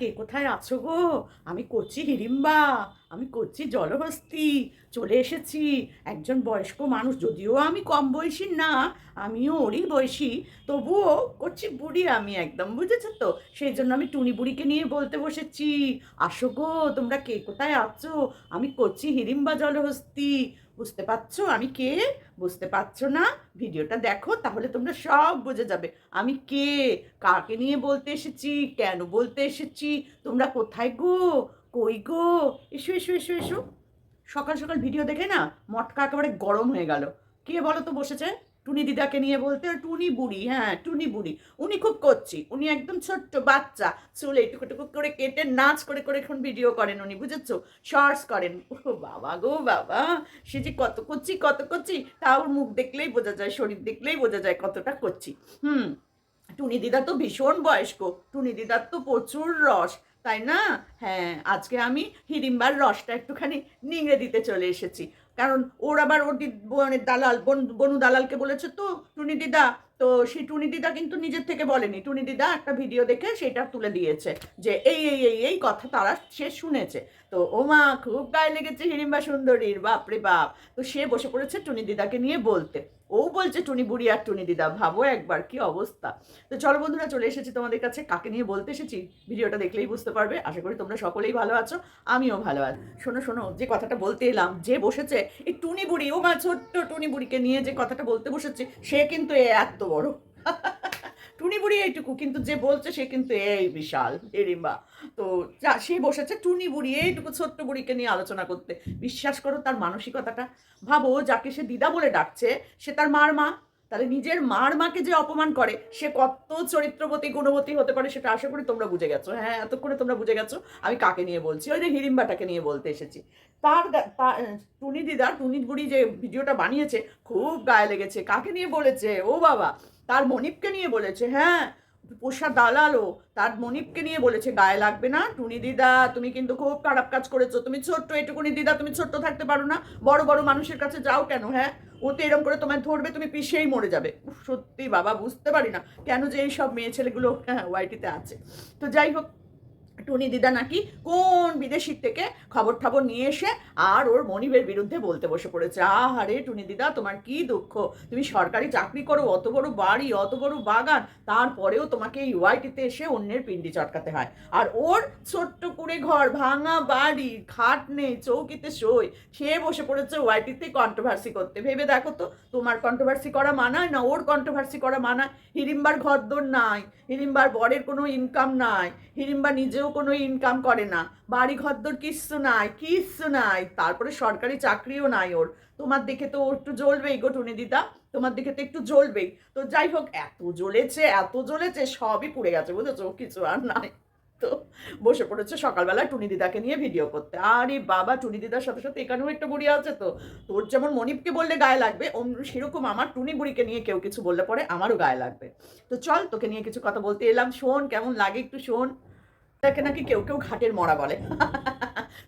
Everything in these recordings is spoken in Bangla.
কে কোথায় আছো গো? আমি করছি হিড়িম্বা, আমি করছি জলহস্তি, চলে এসেছি। একজন বয়স্ক মানুষ, যদিও আমি কম বয়সী না, আমিও ওরই বয়সী, তবুও করছি বুড়ি আমি একদম, বুঝেছ তো? সেই জন্য আমি টুনি বুড়িকে নিয়ে বলতে বসেছি। আসো গো, তোমরা কে কোথায় আছো? আমি করছি হিড়িম্বা, জলহস্তি। বুঝতে পারছ? আমি কে? বুঝতে পারছ না? ভিডিওটা দেখো, তাহলে তোমরা সব বোঝা যাবে। আমি কে? কাকে নিয়ে বলতে এসেছি? কেন বলতে এসেছি? তোমরা কোথায় গো? কই গো? এসো এসো এসো এসো। সকাল সকাল ভিডিও দেখে না মটকা একেবারে গরম হয়ে গেল। কে বলো তো বসেছে? টুনি দিদাকে নিয়ে বলতে, টুনি বুড়ি হ্যাঁ টুনি বুড়ি। উনি খুব করছি উনি একদম ছোট্ট বাচ্চা, চুলে টুকু টুকু করে কেটে নাচ করে করে এখন ভিডিও করেন উনি, বুঝেছ? শর্টস করেন। ও বাবা গো বাবা, সে যে কত করছি কত করছি তা ওর মুখ দেখলেই বোঝা যায়, শরীর দেখলেই বোঝা যায় কতটা করছি হুম, টুনি দিদা তো ভীষণ বয়স্ক, টুনি দিদার তো প্রচুর রস, তাই না? হ্যাঁ আজকে আমি হিড়িম্বার রসটা একটুখানি নিংড়ে দিতে চলে এসেছি। কারণ ওর আবার ওর মানে দালাল বনু দালালকে বলেছে তো টুনি দিদা, তো সেই টুনি দিদা কিন্তু নিজের থেকে বলেনি। টুনি দিদা একটা ভিডিও দেখে সেটা তুলে দিয়েছে যে এই এই এই এই কথা তারা সে শুনেছে। তো ও মা খুব গায়ে লেগেছে হিড়িম্বা সুন্দরীর, বাপরে বাপ। তো সে বসে পড়েছে টুনি দিদাকে নিয়ে বলতে। ও বলছে, টুনি বুড়ি আর টুনি দিদা, ভাবো একবার কি অবস্থা? তো চলো বন্ধুরা, চলে এসেছি তোমাদের কাছে। কাকে নিয়ে বলতে এসেছি, ভিডিওটা দেখলেই বুঝতে পারবে। আশা করি তোমরা সকলেই ভালো আছো, আমিও ভালো আছি। শোনো শোনো, যে কথাটা বলতে এলাম, যে বসেছে, এই টুনি বুড়ি, ও মা ছোট্ট টুনি বুড়িকে নিয়ে যে কথাটা বলতে বসেছে, সে কিন্তু এত বড়। টুনি বুড়ি এইটুকু কিন্তু যে বলছে সে কিন্তু এই বিশাল এরিম্বা তো সে বসেছে টুনি বুড়ি এইটুকু ছোট্ট বুড়িকে নিয়ে আলোচনা করতে। বিশ্বাস করো তার মানসিকতাটা। ভাবো, যাকে সে দিদা বলে ডাকছে, সে তার মার মা। তাহলে নিজের মার মাকে যে অপমান করে, সে কত চরিত্রবতী, গুণবতী হতে পারে সেটা আশা করি তোমরা বুঝে গেছো। হ্যাঁ এতক্ষণে তোমরা বুঝে গেছো, আমি কাকে নিয়ে বলছি? ওই যে হিড়িম্বাটাকে নিয়ে বলতে এসেছি। তার টুনি দিদা টুনি বুড়ি যে ভিডিওটা বানিয়েছে, খুব গায়ে লেগেছে। কাকে নিয়ে বলেছে? ও বাবা! তার মনিপকে নিয়ে বলেছে হ্যাঁ পোষা দালালও তার মনিপকে নিয়ে বলেছে, গায়ে লাগবে না, টুনি দিদা, তুমি কিন্তু খুব খারাপ কাজ করেছ, তুমি ছোট্ট, এটুকুনি দিদা, তুমি ছোট্ট থাকতে পারো না, বড় বড় মানুষের কাছে যাও কেন হ্যাঁ? ও তো এরকম করে তোমায় ধরবে, তুমি পিছিয়েই মরে যাবে। সত্যি বাবা, বুঝতে পারি না কেন যে এইসব মেয়ে ছেলেগুলো হ্যাঁ ওয়াইটিতে আছে। তো যাই হোক টুনি দিদা নাকি কোন বিদেশির থেকে খবর খবর নিয়ে এসে আর ওর মনিবের বিরুদ্ধে বলতে বসে পড়েছে। আহারে, টুনি দিদা, তোমার কি দুঃখ? তুমি সরকারি চাকরি করো, অত বড় বাড়ি, অত বড় বাগান, তারপরেও তোমাকে এই ওয়াইটিতে এসে অন্যের পিন্ডি চটকাতে হয়। আর ওর ছোট্ট কুড়ে ঘর, ভাঙা বাড়ি খাট নেই চৌকিতে শোয় সে বসে পড়েছে ওয়াইটিতে কন্ট্রোভার্সি করতে। ভেবে দেখো তো, তোমার কন্ট্রোভার্সি করা মানায় না ওর কন্ট্রোভার্সি করা মানায়? হিড়িম্বার ঘরদোর নাই হিড়িম্বার বরের কোনো ইনকাম নাই হিড়িম্বা নিজেও কোনো ইনকাম করে না। বাড়ি ঘরদোর কিচ্ছু নাই কিচ্ছু নাই। তারপরে সরকারি চাকরিও নাই ওর। তোমার দেখে তো ও একটু জ্বলবেই গো টুনি দিদা তোমার দিকে তো একটু জ্বলবেই। তো যাই হোক, এত জ্বলেছে এত জ্বলেছে, সবই পুড়ে গেছে বুঝেছ? কিছু আর নাই। তো বসে পড়েছে সকালবেলা টুনি দিদাকে নিয়ে ভিডিও করতে। আরে বাবা টুনি দিদার সাথে সাথে এখানেও একটা বুড়ি আছে তো। তোর যেমন মনিপকে বললে গায়ে লাগবে সেরকম আমার টুনি বুড়িকে নিয়ে কেউ কিছু বললে পরে আমারও গায়ে লাগবে। তো চল, তোকে নিয়ে কিছু কথা বলতে এলাম। শোন, কেমন লাগে একটু শোন। তাকে নাকি কেউ কেউ ঘাটের মরা বলে।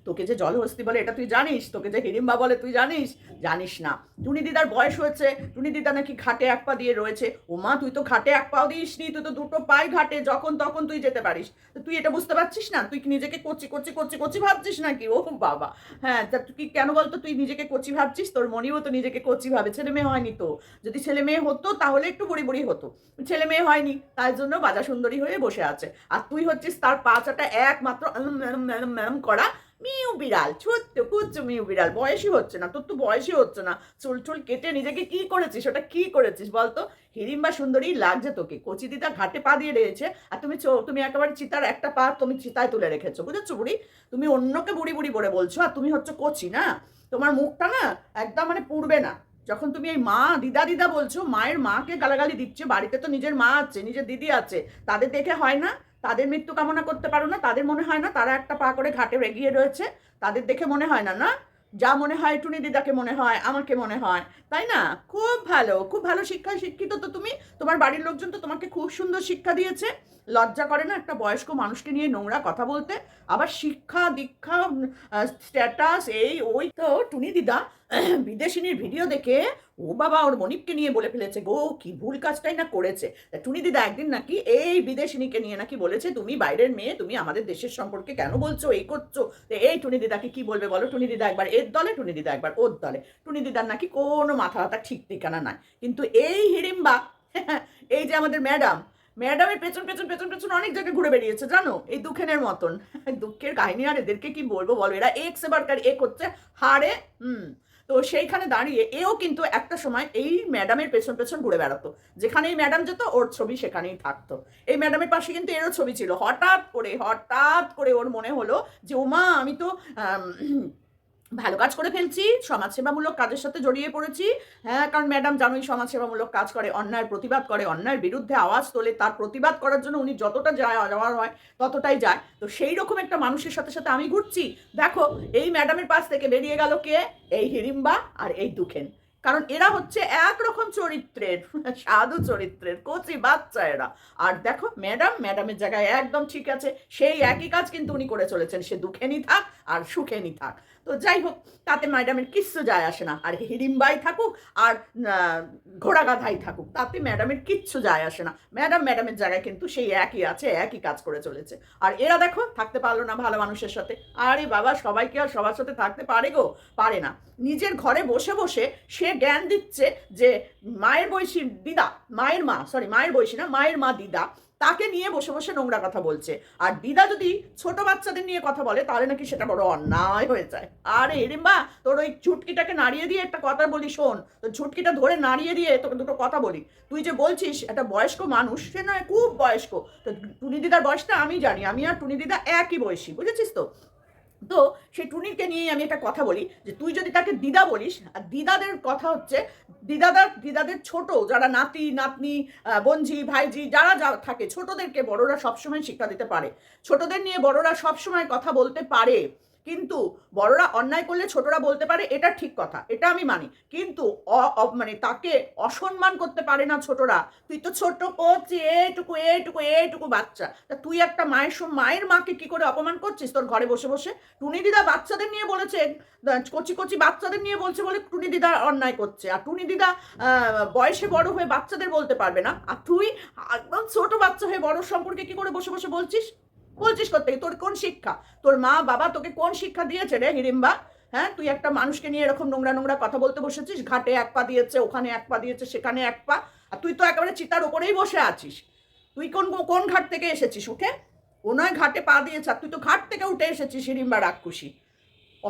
তোকে যে জলহস্তি বলে, এটা তুই জানিস? তোকে যে হিড়িম্বা বলে, তুই জানিস? জানিস না। টুনি দিদার বয়স হয়েছে। টুনি দিদা নাকি ঘাটে এক পা দিয়ে রয়েছে। ও মা, তুই তো ঘাটে এক পাও দিস নি তুই তো দুটো পাই ঘাটে, যখন তখন তুই যেতে পারিস। তুই এটা বুঝতে পারছিস না? তুই নিজেকে কচি কচি কচি কচি ভাবছিস নাকি? ও বাবা। হ্যাঁ তা তুই কেন বলতো, তুই নিজেকে কচি ভাবছিস? তোর মনিও তো নিজেকে কচি ভাবে। ছেলে মেয়ে হয়নি তো। যদি ছেলে মেয়ে হতো, তাহলে একটু বুড়ি বুড়ি হতো। ছেলে মেয়ে হয়নি, তাই জন্য বাজা সুন্দরী হয়ে বসে আছে। আর তুই হচ্ছিস তার পাঁচাটা একমাত্র ম্যাডাম ম্যাডাম ম্যাডাম করা মিউ বিড়াল। ছোট্ট কুচ্ছ মিউ বিড়াল। বয়সই হচ্ছে না, তোর তো বয়সই হচ্ছে না। চুল চুল কেটে নিজেকে কি করেছিস? ওটা কি করেছিস বলতো? হিড়িম্বা সুন্দরী লাগছে তোকে। কচি দিদা ঘাটে পা দিয়ে রয়েছে আর তুমি তুমি একেবারে চিতার একটা পা তুমি চিতায় তুলে রেখেছো। বুঝেছ বুড়ি? তুমি অন্যকে বুড়ি বুড়ি বলে বলছো আর তুমি হচ্ছে কচি না? তোমার মুখটা না একদম মানে পুড়বে না। যখন তুমি এই মা, দিদা দিদা বলছো, মায়ের মাকে গালাগালি দিচ্ছে, বাড়িতে তো নিজের মা আছে, নিজের দিদি আছে, তাদের দেখে হয় না? তাদের মৃত্যু কামনা করতে পারো না, তাদের মনে হয় না তারা একটা পা করে ঘাটে এগিয়ে রয়েছে, তাদের দেখে মনে হয় না না? যা মনে হয় টুনি দিদাকে মনে হয়, আমাকে মনে হয়, তাই না? খুব ভালো খুব ভালো শিক্ষায় শিক্ষিত তো তুমি, তোমার বাড়ির লোকজন তো তোমাকে খুব সুন্দর শিক্ষা দিয়েছে, লজ্জা করে না একটা বয়স্ক মানুষকে নিয়ে নোংরা কথা বলতে, আবার শিক্ষা দীক্ষা স্ট্যাটাস এই, ওই তো টুনি দিদা বিদেশিনীর ভিডিও দেখে, ও বাবা, ওর মনিককে নিয়ে বলে ফেলেছে গো, কি ভুল কাজটাই না করেছে? টুনি দিদা একদিন নাকি এই বিদেশিনীকে নিয়ে নাকি বলেছে, তুমি বাইরের মেয়ে, তুমি আমাদের দেশের সম্পর্কে কেন বলছো, এই করছ? এই টুনি দিদাকে কি বলবে বলো? টুনি দিদা একবার এর দলে, টুনি দিদা একবার ওর দলে। টুনি দিদার নাকি কোনো মাথা ব্যথা, ঠিক ঠিকানা নাই। কিন্তু এই হিড়িম্বা, এই যে আমাদের ম্যাডাম, ম্যাডামের পেছন পেছন পেছন পেছন অনেক জায়গায় ঘুরে বেরিয়েছে জানো? এই দুঃখেনের মতন। দুঃখের কাহিনী আর এদেরকে কি বলব বলো? এরা এক সেবারকার এক হচ্ছে হারে হুম তো সেইখানে দাঁড়িয়ে এও কিন্তু একটা সময় এই ম্যাডামের পেছন পেছন ঘুরে বেড়াতো। যেখানে এই ম্যাডাম যেত, ওর ছবি সেখানেই থাকতো। এই ম্যাডামের পাশে কিন্তু এরও ছবি ছিল। হঠাৎ করে হঠাৎ করে ওর মনে হলো যে, ওমা, আমি তো ভালো কাজ করে ফেলছি, সমাজসেবামূলক কাজের সাথে জড়িয়ে পড়েছি। হ্যাঁ কারণ ম্যাডাম জানোই সমাজসেবামূলক কাজ করে, অন্যায়ের প্রতিবাদ করে, অন্যায়ের বিরুদ্ধে আওয়াজ তোলে, তার প্রতিবাদ করার জন্য উনি যতটা যায়, যাওয়ার হয়, ততটাই যায়। তো সেই রকম একটা মানুষের সাথে সাথে আমি ঘুরছি। দেখো, এই ম্যাডামের পাশ থেকে বেরিয়ে গেল কে? এই হিড়িম্বা আর এই দুখেন। কারণ এরা হচ্ছে একরকম চরিত্রের, সাধু চরিত্রের, কচি বাচ্চা এরা। আর দেখো ম্যাডাম ম্যাডামের জায়গায় একদম ঠিক আছে, সেই একই কাজ কিন্তু উনি করে চলেছেন। সে দুঃখেনি থাক আর সুখেনি থাক। তো যাই হোক, তাতে ম্যাডামের কিচ্ছু যায় আসে না। আর হিড়িম্বাই থাকুক আর ঘোড়া গাধাই থাকুক, তাতে ম্যাডামের কিচ্ছু যায় আসে না। ম্যাডাম ম্যাডামের জায়গায় কিন্তু সেই একই আছে, একই কাজ করে চলেছে। আর এরা দেখো, থাকতে পারল না ভালো মানুষের সাথে। আরে বাবা, সবাইকে আর সবার সাথে থাকতে পারে গো? পারে না। নিজের ঘরে বসে বসে সে জ্ঞান দিচ্ছে যে মায়ের বয়সী দিদা, মায়ের মা সরি মায়ের বয়সী না, মায়ের মা দিদা, তাকে নিয়ে বসে বসে নোংরা কথা বলছে। আর দিদা যদি ছোট বাচ্চাদের নিয়ে কথা বলে, তাহলে নাকি সেটা বড় অন্যায় হয়ে যায়। আরে এরিম্বা তোর ওই ঝুটকিটাকে নাড়িয়ে দিয়ে একটা কথা বলি, শোন। তোর ঝুটকিটা ধরে নাড়িয়ে দিয়ে তোকে দুটো কথা বলি। তুই যে বলছিস, একটা বয়স্ক মানুষ, সে নয়, খুব বয়স্ক। তো টুনি দিদার বয়সটা আমি জানি, আমি আর টুনি দিদা একই বয়সী, বুঝেছিস তো? তো সেই টুনিকে নিয়েই আমি একটা কথা বলি যে তুই যদি তাকে দিদা বলিস, আর দিদাদের কথা হচ্ছে দিদাদার, দিদাদের ছোট যারা নাতি, নাতনি বঞ্জি ভাইজি যারা যা থাকে, ছোটদেরকে বড়রা সবসময় শিক্ষা দিতে পারে। ছোটদের নিয়ে বড়রা সবসময় কথা বলতে পারে। কিন্তু বড়রা অন্যায় করলে ছোটরা বলতে পারে, এটা ঠিক কথা, এটা আমি মানি। কিন্তু মানে তাকে অসম্মান করতে পারে না ছোটরা। তুই তো ছোট করছি এটুকু এটুকু এটুকু বাচ্চা। তা তুই একটা মায়ের মায়ের মাকে কি করে অপমান করছিস তোর ঘরে বসে বসে? টুনি দিদা বাচ্চাদের নিয়ে বলেছে কচি কচি বাচ্চাদের নিয়ে বলছে বলে টুনি দিদা অন্যায় করছে। আর টুনি দিদা বয়সে বড় হয়ে বাচ্চাদের বলতে পারবে না। আর তুই, একদম ছোট বাচ্চা হয়ে বড় সম্পর্কে কি করে বসে বসে বলছিস? বলছিস করতে তোর কোন শিক্ষা? তোর মা, বাবা তোকে কোন শিক্ষা দিয়েছে রে হিড়িম্বা? হ্যাঁ তুই একটা মানুষকে নিয়ে এরকম নোংরা নোংরা কথা বলতে বসেছিস? ঘাটে এক পা দিয়েছে, ওখানে এক পা দিয়েছে, সেখানে এক পা। আর তুই তো একেবারে চিতার ওপরেই বসে আছিস। তুই কোন কোন ঘাট থেকে এসেছিস উঠে ও নয় ঘাটে পা দিয়েছে, আর তুই তো ঘাট থেকে উঠে এসেছিস হিড়িম্বা রাক্ষসী।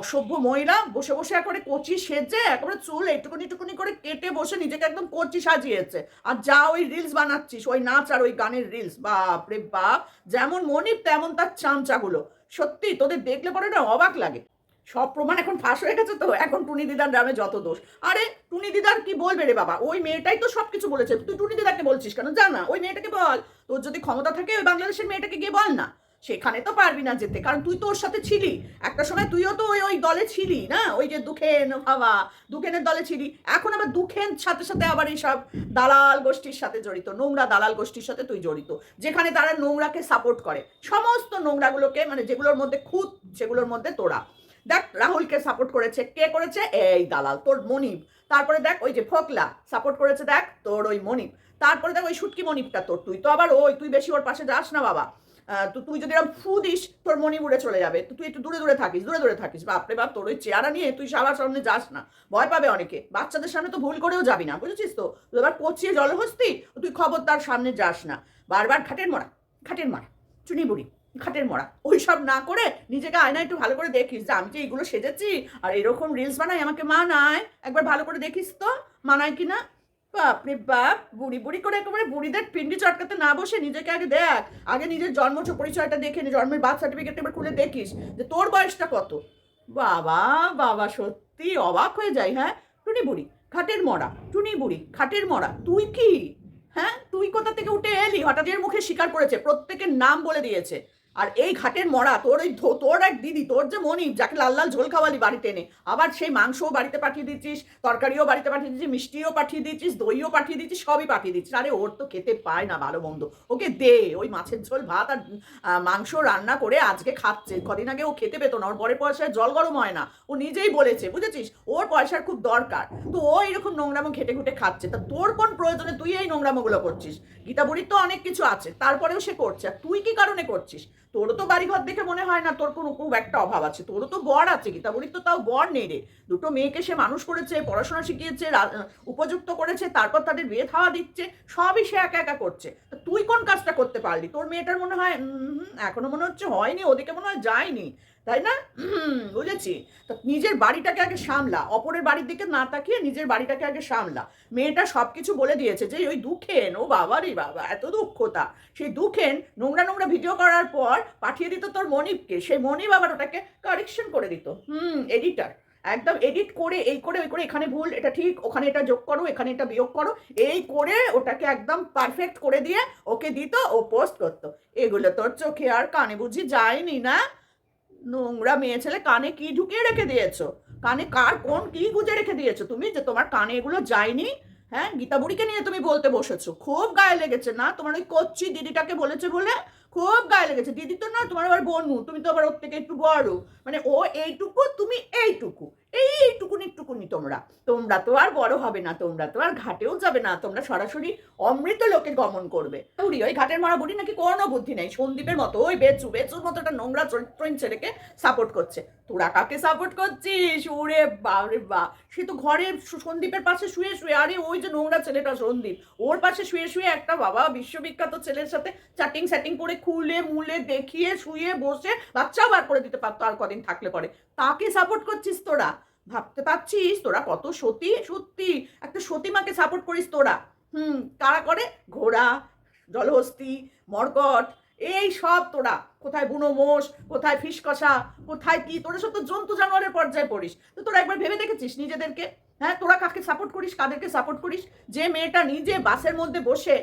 অসভ্য মহিলা, বসে বসে একবারে কচি সেজে, একেবারে চুল এইটুকুনি টুকুনি করে কেটে বসে নিজেকে একদম কচি সাজিয়েছে। আর যা ওই রিলস বানাচ্ছিস, ওই নাচ আর ওই গানের রিলস বাপ রে বাপ, যেমন মনিব তেমন তার চামচাগুলো। সত্যি, তোদের দেখলে পরে না অবাক লাগে। সব প্রমাণ এখন ফাঁস হয়ে গেছে তো, এখন টুনি দিদার নামে যত দোষ। আরে, টুনি দিদার কি বলবে রে বাবা? ওই মেয়েটাই তো সব কিছু বলেছে। তুই টুনি দিদাকে বলছিস কেন? জানা, ওই মেয়েটাকে বল। তোর যদি ক্ষমতা থাকে, ওই বাংলাদেশের মেয়েটাকে গিয়ে বল না। সেখানে তো পারবি না যেতে। কারণ তুই তো ওর সাথে ছিলি। একটা সময় তুইও তো ওই ওই দলে ছিলি না? ওই যে দুখেন বাবা দুখেনের দলে ছিলি। এখন আবার দুখেন সাথে সাথে আবার এইসব দালাল গোষ্ঠীর সাথে জড়িত, নোংরা দালাল গোষ্ঠীর সাথে তুই জড়িত। যেখানে তারা নোংরাকে সাপোর্ট করে। সমস্ত নোংরাগুলোকে মানে যেগুলোর মধ্যে খুঁত, সেগুলোর মধ্যে তোরা। দেখ, রাহুলকে সাপোর্ট করেছে। কে করেছে? এই দালাল, তোর মনিব। তারপরে দেখ, ওই যে ফোকলা সাপোর্ট করেছে, দেখ, তোর ওই মনিব। তারপরে দেখ, ওই শুটকি মনিবটা তোর। তুই তো আবার ওই, তুই বেশি ওর পাশে যাস না বাবা। তো তুই যদি এরকম ফু দিস, তোর উড়ে চলে যাবে। তো তুই একটু দূরে দূরে থাকিস, দূরে দূরে থাকিস। বাপরে বাপ, তোর ওই চেয়ারা নিয়ে তুই সবার সামনে যাস না। ভয় পাবে অনেকে। বাচ্চাদের সামনে তো ভুল করেও যাবি না, বুঝেছিস তো? এবার পচিয়ে জলহস্তি তুই খবর তার সামনে যাস না। বারবার খাটের মরা খাটের মরা চুনি বুড়ি খাটের মরা ওই সব না করে নিজেকে আয়না একটু ভালো করে দেখিস যে আমি যে এইগুলো সেজেছি, আর এরকম রিলস বানাই আমাকে মানায়। একবার ভালো করে দেখিস তো, মানায় কি না? বাপরে বাপ, বুড়ি বুড়ি করে একেবারে বুড়িদের পিন্ডি চটকাতে না বসে নিজেকে আগে দেখ। আগে নিজের জন্ম পরিচয়টা দেখে নে, জন্মের বার্থ সার্টিফিকেট এবার খুলে দেখিস যে তোর বয়সটা কত। বাবা বাবা, সত্যি অবাক হয়ে যায় হ্যাঁ? টুনি বুড়ি, খাটের মরা, টুনি বুড়ি, খাটের মরা, তুই কি? হ্যাঁ? তুই কোথা থেকে উঠে এলি? হঠাৎ এর মুখে স্বীকার করেছে, প্রত্যেকের নাম বলে দিয়েছে। আর এই ঘাটের মরা, তোর ওই তোর এক দিদি, তোর যে মনি, যাকে লাল লাল ঝোল খাওয়ালি বাড়িতে এনে, আবার সেই মাংসও বাড়িতে পাঠিয়ে দিচ্ছিস, তরকারিও বাড়িতে পাঠিয়ে দিচ্ছিস, মিষ্টিও পাঠিয়ে দিচ্ছিস, দইও পাঠিয়ে দিচ্ছিস, সবই পাঠিয়ে দিচ্ছিস। আরে ওর তো খেতে পায় না ভালো মন্দ। ওকে দে, ওই মাছের ঝোল, ভাত আর মাংস রান্না করে আজকে খাচ্ছে। কদিন আগে ও খেতে পেতো না, ওর পরের পয়সায় জল গরম হয় না। ও নিজেই বলেছে, বুঝেছিস? ওর পয়সার খুব দরকার। তো ও এরকম নোংরামো ঘেটে ঘুটে খাচ্ছে। তা তোর কোন প্রয়োজনে তুই এই নোংরামোগুলো করছিস? গীতা বুড়ির তো অনেক কিছু আছে, তারপরেও সে করছে। আর তুই কি কারণে করছিস? তোরও তো বাড়িঘর দেখে মনে হয় না, তোর কোনো খুব একটা অভাব আছে। তোরও তো বর আছে গীতা বলি তো তাও বর নেই রে। দুটো মেয়েকে সে মানুষ করেছে, পড়াশোনা শিখিয়েছে উপযুক্ত করেছে, তারপর তাদের বিয়ে থাওয়া দিচ্ছে, সবই সে একা একা করছে। তুই কোন কাজটা করতে পারলি? তোর মেয়েটার মনে হয় এখনও মনে হচ্ছে হয়নি, ওদিকে মনে হয় যায়নি। তাই না? বুঝেছি? তা নিজের বাড়িটাকে আগে সামলা, অপরের বাড়ির দিকে না তাকিয়ে নিজের বাড়িটাকে আগে সামলা। মেয়েটা সব কিছু বলে দিয়েছে যে ওই দুঃখেন, ও বাবা রে বাবা, এত দুঃখতা। সেই দুঃখেন নোংরা নোংরা ভিডিও করার পর পাঠিয়ে দিত তোর মনিবকে। সেই মনিব আবার ওটাকে কারেকশন করে দিত। হুম এডিটার একদম এডিট করে, এই করে, ওই করে, এখানে ভুল, এটা ঠিক, ওখানে এটা যোগ করো, এখানে এটা বিয়োগ করো, এই করে ওটাকে একদম পারফেক্ট করে দিয়ে ওকে দিত, ও পোস্ট করতো। এগুলো তোর চোখে আর কানে বুঝি যায়নি না? নোংরা মেয়ে ছেলে, কানে কি ঢুকিয়ে রেখে দিয়েছ? কানে কার কোন কি গুজে রেখে দিয়েছ তুমি? যে তোমার কানে এগুলো যায়নি? হ্যাঁ গীতাবুড়িকে নিয়ে তুমি বলতে বসেছো। খুব গায়ে লেগেছে না? তোমার ওই কচ্ছি দিদিটাকে বলেছে বলে? খুব গায়ে লেগেছে। দিদি তো না, তোমার আবার বন্ধু তুমি তো আবার ওর থেকে একটু বড়। মানে ও এইটুকু, তুমি এইটুকু। এই এইটুকুনি টুকুনি তোমরা। তোমরা তো আর বড় হবে না, তোমরা তো আর ঘাটেও যাবে না, তোমরা সরাসরি অমৃত লোকে গমন করবে। বুড়ি ওই ঘাটের মারা বুড়ি নাকি কোনো বুদ্ধি নেই, সন্দীপের মতো ওই বেচু, বেচুর মতো একটা নোংরা চরিত্রহীন ছেলেকে সাপোর্ট করছে। তোরা কাকে সাপোর্ট করছিস? ওরে বাবরে বা, সে তো ঘরে সন্দীপের পাশে শুয়ে শুয়ে, আরে ওই যে নোংরা ছেলেটা সন্দীপ, ওর পাশে শুয়ে শুয়ে একটা বাবা বিশ্ববিখ্যাত ছেলের সাথে চাটিং স্যাটিং করে খুলে মুলে দেখিয়ে শুয়ে বসে বাচ্চাও বার করে দিতে পারতো আর কদিন থাকলে পরে। তাকে সাপোর্ট করছিস তোরা? ভাবতে পারছিস? তোরা কত সতী? সত্যি, একটা সতী মাকে সাপোর্ট করিস তোরা। হুম, কারা করে? ঘোড়া, জলহস্তি মরকট এই সব তোরা। কোথায় বুনো মোষ, কোথায় ফিস কষা, কোথায় কি? তোরা সব তো জন্তু জানোয়ারের পর্যায়ে পড়িস। তো তোরা একবার ভেবে দেখেছিস নিজেদেরকে? হ্যাঁ তোরা কাকে সাপোর্ট করিস, কাদেরকে সাপোর্ট করিস? যে মেয়েটা নিজে বাসের মধ্যে বসে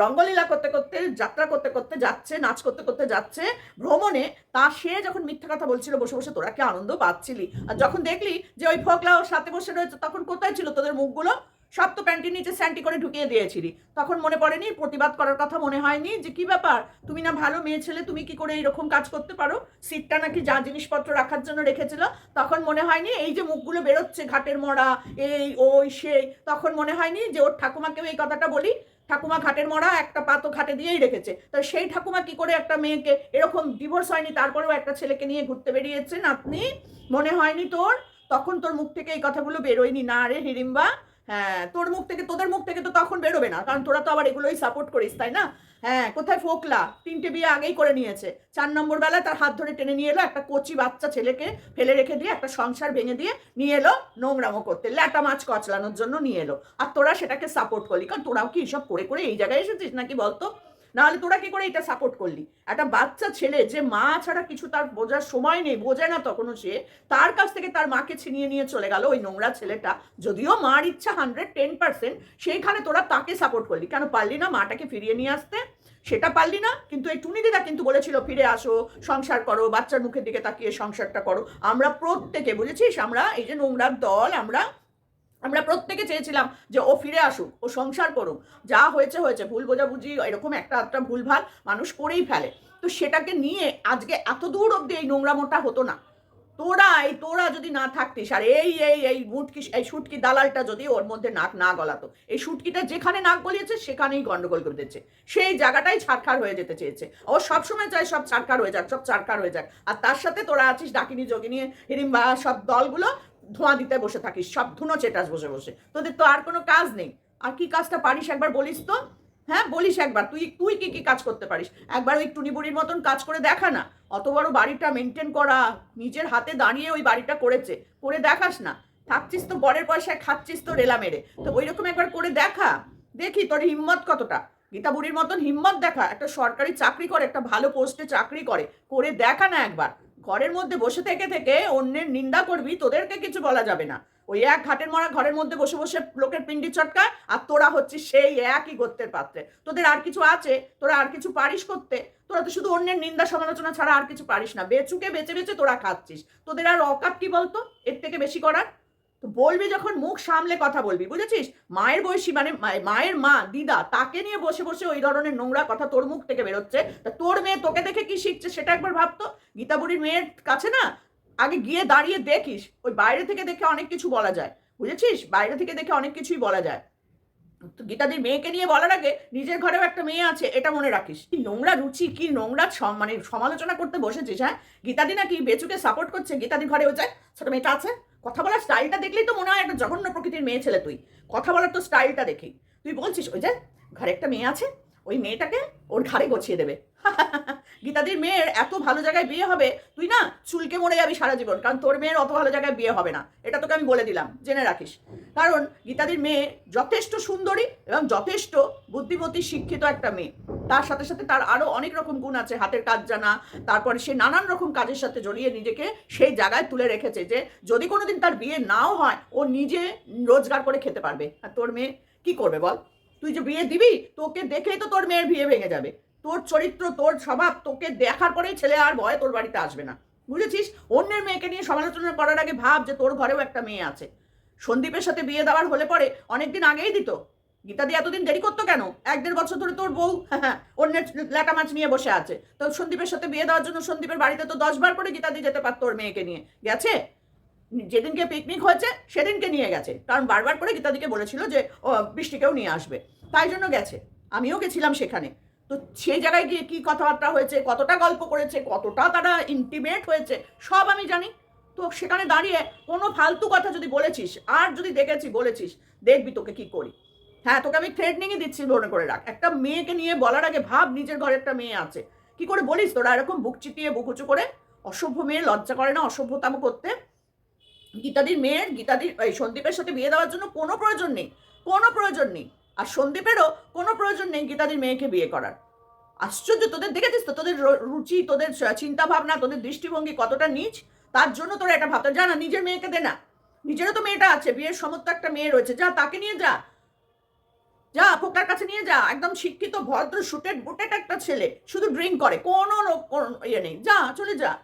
রঙ্গলীলা করতে করতে, যাত্রা করতে করতে যাচ্ছে, নাচ করতে করতে যাচ্ছে, ভ্রমণে, তা সে যখন মিথ্যা কথা বলছিল, বসে বসে তোরা কি আনন্দ পাচ্ছিলি? আর যখন দেখলি যে ওই ফকলা ওর সাথে বসে রয়েছে, তখন কোথায় ছিল তোদের মুখগুলো? সব তো প্যান্টির নিচে স্যান্টি করে ঢুকিয়ে দিয়েছিলি। তখন মনে পড়েনি? প্রতিবাদ করার কথা মনে হয়নি যে কি ব্যাপার? তুমি না ভালো মেয়ে ছেলে, তুমি কি করে এরকম কাজ করতে পারো? সিটটা নাকি যা জিনিসপত্র রাখার জন্য রেখেছিল। তখন মনে হয়নি এই যে মুখগুলো বেরোচ্ছে, ঘাটের মরা, এই, ওই, সেই। তখন মনে হয়নি যে ওর ঠাকুমাকেও এই কথাটা বলি? ঠাকুমা ঘাটের মরা একটা পা তো ঘাটে দিয়েই রেখেছে। তা সেই ঠাকুমা কি করে একটা মেয়েকে, এরকম ডিভোর্স হয়নি, তারপরেও একটা ছেলেকে নিয়ে ঘুরতে বেরিয়েছে নাতনি? মনে হয়নি তোর? তখন তোর মুখ থেকে এই কথাগুলো বেরোয়নি। না রে হিড়িম্বা। হ্যাঁ তোর মুখ থেকে, তোদের মুখ থেকে তো তখন বেরোবে না, কারণ তোরা তো আবার এগুলোই সাপোর্ট করিস, তাই না? হ্যাঁ কোথায় ফোকলা? তিনটে বিয়ে আগেই করে নিয়েছে। চার নম্বর বেলায় তার হাত ধরে টেনে নিয়ে এলো, একটা কচি বাচ্চা ছেলেকে ফেলে রেখে দিয়ে, একটা সংসার ভেঙে দিয়ে নিয়ে এলো, নোংরামো করতে, ল্যাটা মাছ কচলানোর জন্য নিয়ে এলো। আর তোরা সেটাকে সাপোর্ট করলি, কারণ তোরাও কি এসব করে করে এই জায়গায় এসেছিস নাকি বলতো? নাহলে তোরা কি করে এটা সাপোর্ট করলি? একটা বাচ্চা ছেলে যে মা ছাড়া কিছু তার বোঝার সময় নেই, বোঝে না তখনও সে, তার কাছ থেকে তার মাকে ছিনিয়ে নিয়ে চলে গেল ওই নোংরা ছেলেটা। যদিও মার ইচ্ছা হান্ড্রেড টেন পার্সেন্ট সেইখানে তোরা তাকে সাপোর্ট করলি। কেন পারলি না মাটাকে ফিরিয়ে নিয়ে আসতে? সেটা পারলি না, কিন্তু এই টুনি দিদা কিন্তু বলেছিল, ফিরে আসো, সংসার করো, বাচ্চার মুখের দিকে তাকিয়ে সংসারটা করো। আমরা প্রত্যেকে, বুঝেছিস? আমরা এই যে নোংরার দল, আমরা আমরা প্রত্যেকে চেয়েছিলাম যে ও ফিরে আসুক, ও সংসার করুক। যা হয়েছে হয়েছে। ভুল বোঝাবুঝি, এরকম একটা একটা ভুলভাল মানুষ করেই ফেলে। তো সেটাকে নিয়ে আজকে এত দূর অব্দি এই নোংরামোটা হতো না। তোরা এই তোরা যদি না থাকতিস, আর এই এই এই মুটকি, এই সুটকি দালালটা যদি ওর মধ্যে নাক না গলাতো, এই সুটকিটা যেখানে নাক গলিয়েছে, সেখানেই গন্ডগোল করে দিচ্ছে। সেই জায়গাটাই ছাড়খাড় হয়ে যেতে চেয়েছে। ও সবসময় চায় সব ছাড়খাড় হয়ে যাক, সব ছাড়খাড় হয়ে যাক। আর তার সাথে তোরা আছিস, ডাকিনি যোগিনী হিড়িম্বা, সব দলগুলো ধোঁয়া দিতে বসে থাকিস, সব ধুনো চেটাস বসে বসে। তোদের তো আর কোনো কাজ নেই। আর কি কাজটা পারিস একবার বলিস তো? হ্যাঁ বলিস একবার। তুই তুই কি কি কাজ করতে পারিস? একবার ওই টুনি বুড়ির মতন কাজ করে দেখা না। অত বড় বাড়িটা মেনটেন করা, নিজের হাতে দাঁড়িয়ে ওই বাড়িটা করেছে। করে দেখাস না। থাকছিস তো, বরের পয়সায় খাচ্ছিস তো রেলা মেরে। তো ওই রকম একবার করে দেখা। দেখি তোর হিম্মত কতটা? গীতা বুড়ির মতন হিম্মত দেখা। একটা সরকারি চাকরি করে, একটা ভালো পোস্টে চাকরি করে। করে দেখা না একবার। ঘরের মধ্যে বসে থেকে থেকে অন্যের নিন্দা করবি, তোদেরকে কিছু বলা যাবে না। ওই এক ঘাটের মরা ঘরের মধ্যে বসে বসে লোকের পিন্ডি চটকা আর তোরা হচ্ছিস সেই একই গোত্রের পাত্রে। তোদের আর কিছু আছে, তোরা আর কিছু পারিস করতে। তোরা তো শুধু অন্যের নিন্দা সমালোচনা ছাড়া আর কিছু পারিস না। বেচুকে বেচে বেচে তোরা খাচ্ছিস। তোদের আর অকাত কি বলতো? এর থেকে বেশি করার? তো বলবি যখন মুখ সামলে কথা বলবি, বুঝেছিস? মায়ের বয়সী মানে মায়ের মা, দিদা, তাকে নিয়ে বসে বসে ওই ধরনের নোংরা কথা তোর মুখ থেকে বেরোচ্ছে। তা তোর মেয়ে তোকে দেখে কি শিখছে সেটা একবার ভাবতো গীতাবুড়ির মেয়ের কাছে না, আগে গিয়ে দাঁড়িয়ে দেখিস। ওই বাইরে থেকে দেখে অনেক কিছু বলা যায়, বুঝেছিস? বাইরে থেকে দেখে অনেক কিছুই বলা যায়। গীতাদির মেয়েকে নিয়ে বলার আগে নিজের ঘরেও একটা মেয়ে আছে, এটা মনে রাখিস। কি নোংরা রুচি, কি নোংরা মানে সমালোচনা করতে বসেছিস হ্যাঁ? গীতাদি নাকি বেচুকে সাপোর্ট করছে গীতাদির ঘরে ও যায়, ছোট মেয়েটা আছে। কথা বলার স্টাইলটা দেখলেই তো মনে হয় একটা জঘন্য প্রকৃতির মেয়ে ছেলে তুই। কথা বলার তো স্টাইলটা দেখেই তুই বলছিস, ওই যে, ঘরে একটা মেয়ে আছে, ওই মেয়েটাকে ওর ঘাড়ে গছিয়ে দেবে। গীতাদির মেয়ের এত ভালো জায়গায় বিয়ে হবে, তুই না চুলকে মরে যাবি সারা জীবন, কারণ তোর মেয়ের অত ভালো জায়গায় বিয়ে হবে না। এটা তোকে আমি বলে দিলাম, জেনে রাখিস। কারণ গীতাদির মেয়ে যথেষ্ট সুন্দরী এবং যথেষ্ট বুদ্ধিমতী, শিক্ষিত একটা মেয়ে। তার সাথে সাথে তার আরও অনেক রকম গুণ আছে, হাতের কাজ জানা, তারপরে সে নানান রকম কাজের সাথে জড়িয়ে নিজেকে সেই জায়গায় তুলে রেখেছে যে, যদি কোনোদিন তার বিয়ে নাও হয়, ও নিজে রোজগার করে খেতে পারবে। আর তোর মেয়ে কি করবে বল? তুই যে বিয়ে দিবি, তোকে দেখেই তো তোর মেয়ের বিয়ে ভেঙে যাবে। তোর চরিত্র, তোর স্বভাব, তোকে দেখার পরেই ছেলে আর ভয়ে তোর বাড়িতে আসবে না। বুঝেছিস? অন্যের মেয়েকে নিয়ে সমালোচনা করার আগে ভাব যে তোর ঘরেও একটা মেয়ে আছে। সন্দীপের সাথে বিয়ে দেওয়ার হলে পরে অনেকদিন আগেই দিত। গীতাদি এতদিন দেরি করতো কেন? এক দেড় বছর ধরে তোর বউ হ্যাঁ অন্যের ল্যাটা মাছ নিয়ে বসে আছে। তো সন্দীপের সাথে বিয়ে দেওয়ার জন্য সন্দীপের বাড়িতে তো দশবার করে গীতাদি যেতে পারতো ওর মেয়েকে নিয়ে। গেছে? যেদিনকে পিকনিক হয়েছে, সেদিনকে নিয়ে গেছে। কারণ বারবার করে গীতাদিকে বলেছিল যে, ও, বৃষ্টিকেও নিয়ে আসবে। তাই জন্য গেছে। আমিও গেছিলাম সেখানে। তো সেই জায়গায় গিয়ে কী কথাবার্তা হয়েছে, কতটা গল্প করেছে, কতটা তারা ইন্টিমেট হয়েছে, সব আমি জানি। তো সেখানে দাঁড়িয়ে কোনো ফালতু কথা যদি বলেছিস, আর যদি দেখেছি বলেছিস, দেখবি তোকে কি করি। হ্যাঁ তোকে আমি থ্রেডনিংই দিচ্ছি মনে করে রাখ। একটা মেয়েকে নিয়ে বলার আগে ভাব নিজের ঘরে একটা মেয়ে আছে। কি করে বলিস তোরা এরকম বুক চিতিয়ে বুক উঁচু করে? অসভ্য মেয়ে, লজ্জা করে না অসভ্যতাম করতে? গীতাদির মেয়ের, গীতাদির, এই সন্দীপের সাথে বিয়ে দেওয়ার জন্য কোনো প্রয়োজন নেই, কোনো প্রয়োজন নেই। আর সন্দীপেরও কোনো প্রয়োজন নেই গীতাদির মেয়েকে বিয়ে করার। আশ্চর্য, তোদের দেখেছিস তো, তোদের রুচি, তোদের চিন্তা ভাবনা তোদের দৃষ্টিভঙ্গি কতটা নিচ? তার জন্য তোরা এটা ভাবতে যা না, নিজের মেয়েকে দে না। নিজেরও তো মেয়েটা আছে, বিয়ের সমস্ত একটা মেয়ে রয়েছে। যা, তাকে নিয়ে যা। যা পোকার কাছে নিয়ে যা। একদম শিক্ষিত, ভদ্র শুটেড বুটেড একটা ছেলে। শুধু ড্রিঙ্ক করে। কোনো ইয়ে নেই। যা, চলে যা।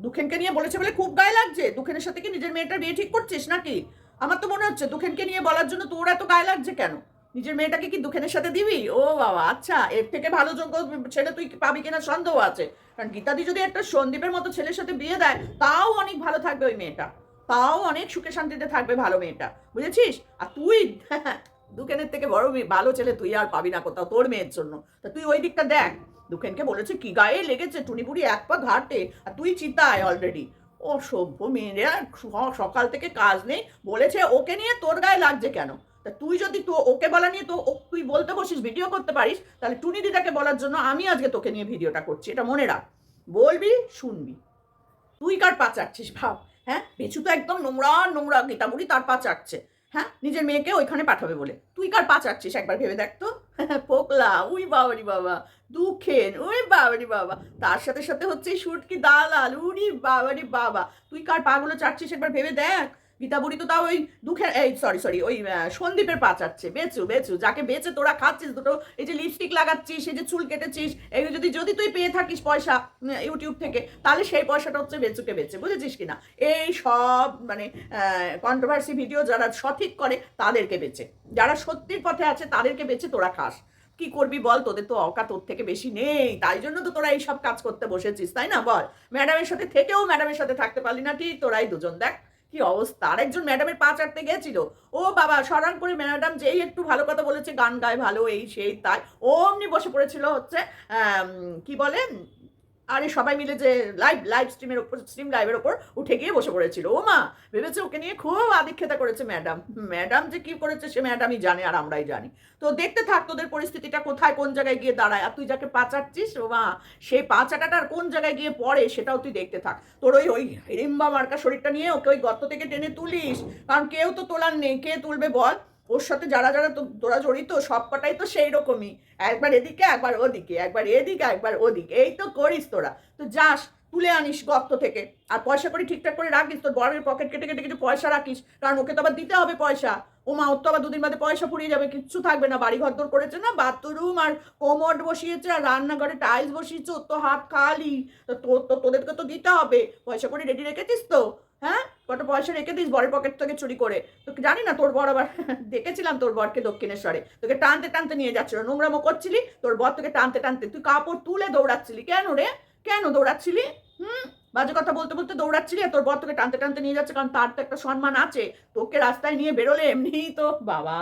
দুখেনকে নিয়ে বলেছে বলে খুব গায়ে লাগছে। দুখেনের সাথে কি নিজের মেয়েটার বিয়ে ঠিক করছিস নাকি? আমার তো মনে হচ্ছে, দুখেনকে নিয়ে বলার জন্য তোর এত গায়ে লাগছে কেন? নিজের মেয়েটাকে কি দুখেনের সাথে দিবি? ও বাবা আচ্ছা এর থেকে ভালো যোগ্য ছেলে তুই পাবি কিনা সন্দেহ আছে। কারণ গীতাদি যদি একটা সন্দীপের মতো ছেলের সাথে বিয়ে দেয়, তাও অনেক ভালো থাকবে ওই মেয়েটা। তাও অনেক সুখে শান্তিতে থাকবে ভালো মেয়েটা। বুঝেছিস? আর তুই, দুখেনের থেকে বড় ভালো ছেলে তুই আর পাবি না কোথাও তোর মেয়ের জন্য। তা তুই ওই দিকটা দেখ। দুখেনকে বলেছে, কি গায়ে লেগেছে টুনিপুরি এক পা ঘাটে? আর তুই চিতায় অলরেডি ও সভ্য মেয়েরা সকাল থেকে কাজ নেই। বলেছে, ওকে নিয়ে তোর গায়ে লাগছে কেন? তা তুই যদি তো ওকে বলা নিয়ে তো তুই বলতে বসিস ভিডিও করতে পারিস, তাহলে টুনি দিদাকে বলার জন্য আমি আজকে তোকে নিয়ে ভিডিওটা করছি। এটা মনে রাখ। বলবি, শুনবি। তুই কার পা চাটছিস ভাব? হ্যাঁ? বেচু তো একদম নোংরা নোংরা গীতাবুড়ি তার পা চাটছে। হ্যাঁ? নিজের মেয়েকে ওইখানে পাঠাবে বলে। তুই কার পা চাটছিস একবার ভেবে দেখ তো? পোকলা, উই বাবারি বাবা, দুঃখেন ওই বাবারি বাবা। তার সাথে সাথে হচ্ছে সুটকি দালাল, উরি বাবারি বাবা। তুই কার পাগুলো চাটছিস একবার ভেবে দেখ? গীতাবুড়ি তো তাও ওই দুঃখের, এই সরি সরি ওই সন্দীপের পা চাটছে বেচু বেচু, যাকে বেচে তোরা খাচ্ছিস দুটো, এই যে লিপস্টিক লাগাচ্ছিস, এই যে চুল কেটেছিস, এই যদি যদি তুই পেয়ে থাকিস পয়সা ইউটিউব থেকে, তাহলে সেই পয়সাটা হচ্ছে বেচুকে বেচে, বুঝেছিস কিনা? এই সব মানে কন্ট্রোভার্সি ভিডিও যারা সঠিক করে, তাদেরকে বেচে। যারা সত্যির পথে আছে, তাদেরকে বেচে তোরা খাস। কি করবি বল, তোদের তো অকা তোর থেকে বেশি নেই। তাই জন্য তো তোরা এইসব কাজ করতে বসেছিস, তাই না? বল। ম্যাডামের সাথে থেকেও ম্যাডামের সাথে থাকতে পারলি না, ঠিক তোরাই দুজন। দেখ কি অবস্থা? আরেকজন ম্যাডামের পা চাটতে গেছিল। ও বাবা সরান করে ম্যাডাম যেই একটু ভালো কথা বলেছে, গান গায় ভালো, এই সেই তাই। অমনি বসে পড়েছিল হচ্ছে কি বলেন আরে সবাই মিলে যে লাইভ লাইভ স্ট্রিমের ওপর স্ট্রিম লাইভের ওপর উঠে গিয়ে বসে পড়েছিল। ও মা ভেবেছে ওকে নিয়ে খুব আদিক্ষেতা করেছে ম্যাডাম ম্যাডাম যে কি করেছে সে ম্যাডামই জানে আর আমরাই জানি। তো দেখতে থাক তোদের পরিস্থিতিটা কোথায়, কোন জায়গায় গিয়ে দাঁড়ায়। আর তুই যাকে পাচাচ্ছিস ও মা সেই পাচাটাটার কোন জায়গায় গিয়ে পড়ে সেটাও তুই দেখতে থাক। তোর ওই ওই হিড়িম্বা মার্কা শরীরটা নিয়ে ওকে ওই গর্ত থেকে টেনে তুলিস। কারণ কেউ তো তোলার নেই। কে তুলবে বল? ওর সাথে যারা যারা তোরা জড়িত, সব কটাই তো সেই রকমই। একবার এদিকে, একবার ওদিকে, একবার এদিকে, একবার ওদিকে। এই তো করিস তোরা। তো যাস, তুলে আনিস গর্ত থেকে। আর পয়সা করে ঠিকঠাক করে রাখিস, তোর বরের পকেট কেটে কেটে কিছু পয়সা রাখিস। কারণ ওকে তো আবার দিতে হবে পয়সা। ও মা, ওর তো আবার দুদিন বাদে পয়সা ফুরিয়ে যাবে, কিচ্ছু থাকবে না। বাড়ি ঘর করেছে না বাথরুম আর কোমোড বসিয়েছে, আর রান্নাঘরে টাইলস বসিয়েছে, ওর তো হাত খালি। তো তোর, তো তোদেরকে তো দিতে হবে। পয়সা করে রেডি রেখেছিস তো? হ্যাঁ? কত পয়সা রেখে দিস বরের পকেট থেকে চুরি করে। তোকে জানি না তোর বর আবার, দেখেছিলাম তোর বরকে দক্ষিণেশ্বরে। তোকে টানতে টানতে নিয়ে যাচ্ছিল। নোংরামো করছিলি, তোর বর তোকে টানতে টানতে। তুই কাপড় তুলে দৌড়াচ্ছিলি। কেন রে? কেন দৌড়াচ্ছিলি? হুম? বাজে কথা বলতে বলতে দৌড়াচ্ছিলি আর তোর বর তোকে টানতে টানতে নিয়ে যাচ্ছে কারণ তার তো একটা সম্মান আছে। তোকে রাস্তায় নিয়ে বেরোলে এমনিই তো বাবা,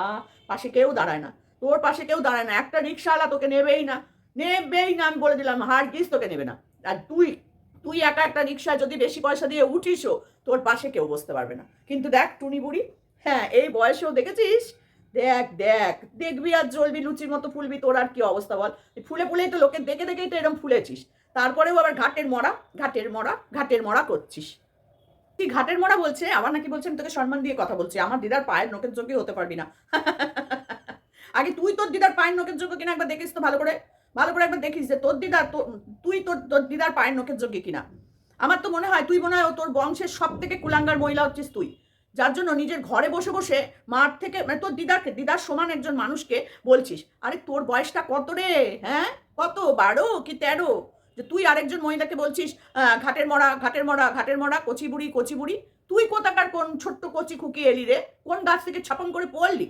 পাশে কেউ দাঁড়ায় না। তোর পাশে কেউ দাঁড়ায় না। একটা রিক্সাওয়ালা তোকে নেবেই না। নেবেই না, আমি বলে দিলাম, হার গিস তোকে নেবে না। আর তুই তুই একা একটা রিক্সায় যদি বেশি পয়সা দিয়ে উঠিসও, তোর পাশে কেউ বসতে পারবে না। কিন্তু দেখ, টুনি বুড়ি হ্যাঁ এই বয়সেও দেখেছিস? দেখ দেখ, দেখবি আর জ্বলবি লুচির মতো, ফুলবি, তোর আর কি অবস্থা বল? ফুলে ফুলেই তো লোকে দেখে দেখেই তো এরকম ফুলেছিস। তারপরেও আবার ঘাটের মরা ঘাটের মরা ঘাটের মরা করছিস। তুই ঘাটের মরা বলছে, আবার নাকি বলছেন তোকে সম্মান দিয়ে কথা বলছি, আমার দিদার পায়ের নখের যোগ্য হতে পারবি না। আগে তুই তোর দিদার পায়ের নখের যোগ্য কিনা একবার দেখিস তো ভালো করে। ভালো করে একবার দেখিস যে তোর দিদার তুই তোর তোর দিদার পায়ের নখের যোগ্য কিনা। আমার তো মনে হয় তুই মনে হয় তোর বংশের সব থেকে কুলাঙ্গার মহিলা হচ্ছিস তুই। যার জন্য নিজের ঘরে বসে বসে মাঠ থেকে মানে তোর দিদারকে দিদার সমান একজন মানুষকে বলছিস, আরে তোর বয়সটা কত রে? হ্যাঁ? কত? বারো কি তেরো? যে তুই আরেকজন মহিলাকে বলছিস ঘাটের মরা ঘাটের মরা ঘাটের মরা, কচি বুড়ি কচি বুড়ি। তুই কোথাকার কোন ছোট্ট কচি খুকি এলি রে? কোন গাছ থেকে ছাপন করে পড়লি?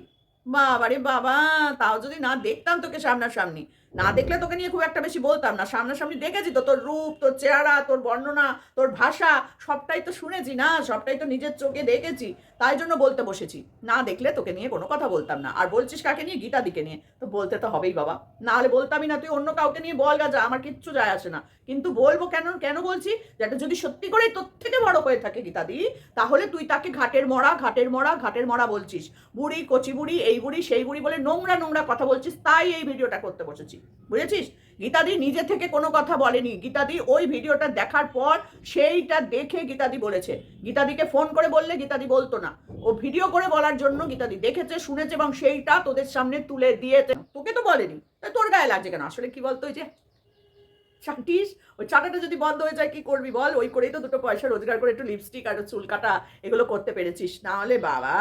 বাবা রে বাবা, তাও যদি না দেখতাম তোকে সামনাসামনি। না দেখলে তোকে নিয়ে খুব একটা বেশি বলতাম না। সামনাসামনি দেখেছি তো তোর রূপ, তোর চেহারা, তোর বর্ণনা, তোর ভাষা, সবটাই তো শুনেছি না, সবটাই তো নিজের চোখে দেখেছি। তাই জন্য বলতে বসেছি। না দেখলে তোকে নিয়ে কোনো কথা বলতাম না। আর বলছিস কাকে নিয়ে? গীতা দিকে নিয়ে। তো বলতে তো হবেই বাবা। না হলে বলতামই না, তুই অন্য কাউকে নিয়ে বল গাজা, আমার কিচ্ছু যায় আসে না। কিন্তু বলব কেন কেন বলছি? যেটা যদি সত্যি করেই তোর থেকে বড় হয়ে থাকে গীতাদি তাহলে তুই তাকে ঘাটের মরা ঘাটের মরা ঘাটের মরা বলছিস। বুড়ি, কচি বুড়ি, এই বুড়ি, সেই বুড়ি বলে নোংরা নোংরা কথা বলছিস, তাই এই ভিডিওটা করতে বসেছি। বুঝেছিস? গীতাদি নিজে থেকে কোনো কথা বলেনি। গীতাদি ওই ভিডিওটা দেখার পর সেইটা দেখে গীতাদি বলেছে। গীতাদিকে ফোন করে বললে গীতাদি বলতো না। ও ভিডিও করে বলার জন্য গীতাদি দেখেছে, শুনেছে এবং সেইটা তোদের সামনে তুলে দিয়েছে। তোকে তো বলেনি। তোর গায়ে লাগছে কেন? আসলে কি বলতো ওই যে চাটিস? ওই চাটাটা যদি বন্ধ হয়ে যায়, কি করবি বল? ওই করেই তো দুটো পয়সা রোজগার করে একটু লিপস্টিক আর চুল কাটা এগুলো করতে পেরেছিস। না হলে বাবা।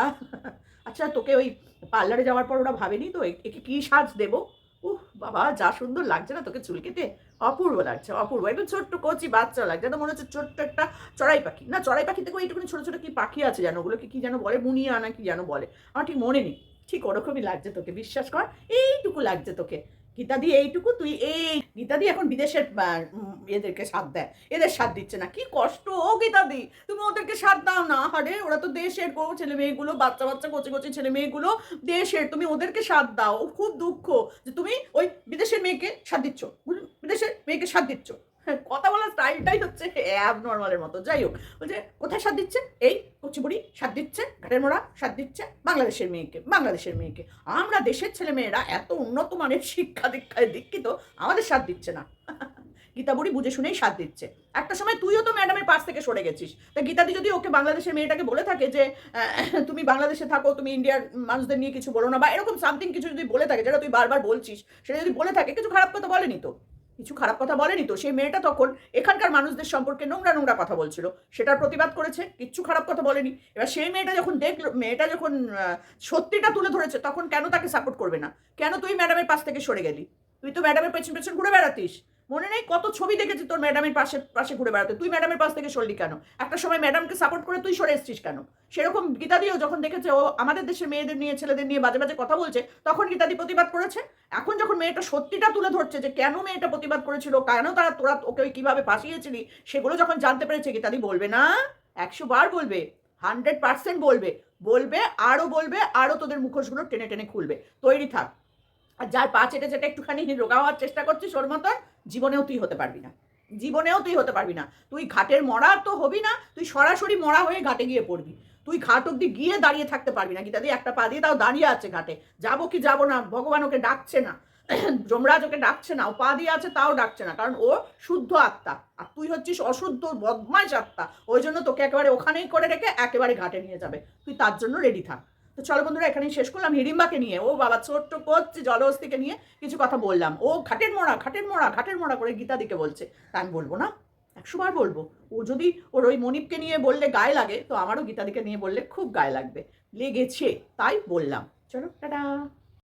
আচ্ছা তোকে ওই পার্লারে যাওয়ার পর ওরা ভাবেনি তো? একে কি সাজ দেবো? উহ, বাবা, যা সুন্দর লাগছে না তোকে চুল কেটে? অপূর্ব লাগছে, অপূর্ব। একদম ছোট্ট কচি বাচ্চা লাগছে তো মনে হচ্ছে ছোট্ট একটা চড়াই পাখি। না, চড়াই পাখি থেকে এইটুকুনি ছোটো ছোটো কি পাখি আছে যেন? ওগুলোকে কি যেন বলে? মুনিয়া না কি যেন বলে? আমার ঠিক মনে নেই। ঠিক ওরকমই লাগছে তোকে, বিশ্বাস কর, এইটুকু লাগছে তোকে। গীতাদি এইটুকু তুই এই গীতাদি এখন বিদেশের এদেরকে সাথ দেয়। এদের সাথ দিচ্ছে না। কি কষ্ট, ও গীতাদি তুমি ওদেরকে সাথ দাও না। হারে ওরা তো দেশের গো ছেলে মেয়েগুলো, বাচ্চা বাচ্চা, কচি কচি ছেলে মেয়েগুলো দেশের, তুমি ওদেরকে সাথ দাও। খুব দুঃখ যে তুমি ওই বিদেশের মেয়েকে সাথ দিচ্ছ? বিদেশের মেয়েকে সাথ দিচ্ছ। কথা বলার স্টাইলটাই হচ্ছে অ্যাব নর্মালের মতো। যাই হোক, বলছে, কোথায় সাথ দিচ্ছে? এই কচিবুড়ি সাথ দিচ্ছে ঘাটের মোড়া সাথ দিচ্ছে বাংলাদেশের মেয়েকে বাংলাদেশের মেয়েকে। আমরা দেশের ছেলে মেয়েরা এত উন্নত মানের শিক্ষা দীক্ষায় দীক্ষিত, আমাদের সাথ দিচ্ছে না। গীতাবুড়ি বুঝে শুনেই সাথ দিচ্ছে। একটা সময় তুইও তো ম্যাডামের পাশ থেকে সরে গেছিস। তা গীতাদি যদি ওকে বাংলাদেশের মেয়েটাকে বলে থাকে যে তুমি বাংলাদেশে থাকো, তুমি ইন্ডিয়ার মানুষদের নিয়ে কিছু বলো না, বা এরকম সামথিং কিছু যদি বলে থাকে, যেটা তুই বারবার বলছিস, সেটা যদি বলে থাকে, কিছু খারাপ কথা বলেনি তো। কিছু খারাপ কথা বলেনি তো? সেই মেয়েটা তখন এখানকার মানুষদের সম্পর্কে নোংরা নোংরা কথা বলছিল। সেটার প্রতিবাদ করেছে, কিচ্ছু খারাপ কথা বলেনি। এবার সেই মেয়েটা যখন দেখল, মেয়েটা যখন সত্যিটা তুলে ধরেছে, তখন কেন তাকে সাপোর্ট করবে না? কেন তুই ম্যাডামের পাশ থেকে সরে গেলি? তুই তো ম্যাডামের পেছন পেছন ঘুরে বেড়াতিস। মনে নেই কত ছবি দেখেছি তোর ম্যাডামের পাশে পাশে ঘুরে বেড়াতে। তুই ম্যাডামের পাশ থেকে সরলি কেন? একটা সময় ম্যাডামকে সাপোর্ট করে তুই সরে এসছিস কেন? সেরকম গীতাদিও যখন দেখেছে, ও আমাদের দেশের মেয়েদের নিয়ে, ছেলেদের নিয়ে বাজে বাজে কথা বলছে, তখন গীতাদি প্রতিবাদ করেছে। এখন যখন মেয়েটা সত্যিটা তুলে ধরছে যে কেন মেয়েটা প্রতিবাদ করেছিল, কেন তারা তোরা ওকে কীভাবে ফাঁসিয়েছিলি, সেগুলো যখন জানতে পেরেছে গীতাদি বলবে না, একশো বার বলবে হান্ড্রেড পার্সেন্ট বলবে বলবে আরও বলবে আরও তোদের মুখোশগুলো টেনে টেনে খুলবে। তৈরি থাক। আর যার পা চেটে চেটে একটুখানি রোগা হওয়ার চেষ্টা করছিস ওর মতন জীবনেও তুই হতে পারবি না। জীবনেও তুই হতে পারবি না। তুই ঘাটের মরা তো হবি না, তুই সরাসরি মরা হয়ে ঘাটে গিয়ে পড়বি। তুই ঘাট অব্দি গিয়ে দাঁড়িয়ে থাকতে পারবি না। গীতাদি একটা পা দিয়ে তাও দাঁড়িয়ে আছে ঘাটে। যাব কি যাব না, ভগবান ওকে ডাকছে না। যমরাজ ওকে ডাকছে না, ও পা দিয়ে আছে তাও ডাকছে না, কারণ ও শুদ্ধ আত্মা। আর তুই হচ্ছিস অশুদ্ধ, বদমাইশ আত্মা। ওই জন্য তোকে একেবারে ওখানেই করে রেখে একেবারে ঘাটে নিয়ে যাবে। তুই তার জন্য রেডি থাক। তো চলো বন্ধুরা, এখানেই শেষ করলাম হিড়িম্বাকে নিয়ে। ও বাবা, ছোট্ট করছে জলহস্তিকে নিয়ে কিছু কথা বললাম। ও ঘাটের মোড়া ঘাটের মোড়া ঘাটের মোড়া করে গীতা দিকে বলছে। তা আমি বলব না একশোবার বলব। ও যদি ওর ওই মনিপকে নিয়ে বললে গায়ে লাগে, তো আমারও গীতাদিকে নিয়ে বললে খুব গায়ে লাগবে। লেগেছে, তাই বললাম। চলো, টাটা।